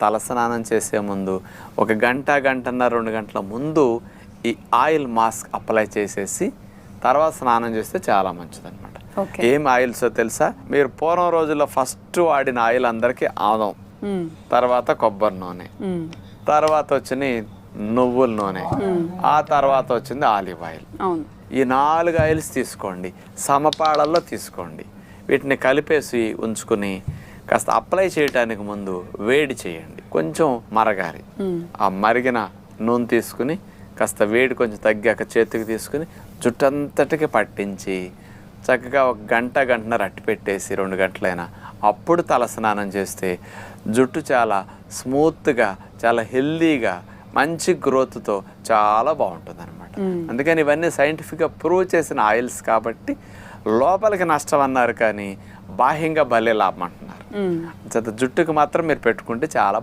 తలస్నానం చేసే ముందు ఒక గంట గంటన్నర రెండు గంటల ముందు ఈ ఆయిల్ మాస్క్ అప్లై చేసేసి తర్వాత స్నానం చేస్తే చాలా మంచిదన్నమాట. ఓకే. ఏం ఆయిల్స్ తెలుసా? మీరు పూర్వం రోజుల్లో ఫస్ట్ వాడిన ఆయిల్ అందరికీ ఆదం. తర్వాత కొబ్బరి నూనె. తర్వాత వచ్చింది నువ్వుల నూనె ఆ తర్వాత వచ్చింది ఆలివ్ ఆయిల్. ఈ నాలుగు ఆయిల్స్ తీసుకోండి సమపాళల్లో తీసుకోండి. వీటిని కలిపేసి ఉంచుకుని కాస్త అప్లై చేయడానికి ముందు వేడి చేయండి. కొంచెం మరగాలి. ఆ మరిగిన నూనె తీసుకుని కాస్త వేడి కొంచెం తగ్గాక చేతికి తీసుకుని జుట్టంతటికి పట్టించి చక్కగా ఒక గంట గంటన్నర అట్టి పెట్టేసి రెండు గంటలైనా అప్పుడు తల స్నానం చేస్తే జుట్టు చాలా స్మూత్గా చాలా హెల్దీగా మంచి గ్రోత్తో చాలా బాగుంటుంది అనమాట అందుకని ఇవన్నీ సైంటిఫిక్గా ప్రూవ్ చేసిన ఆయిల్స్ కాబట్టి లోపలికి నష్టం అన్నారు కానీ బాహ్యంగా భలే లాభం అంటున్నారు. మ్మ్. జుట్టుకు మాత్రం మీరు పెట్టుకుంటే చాలా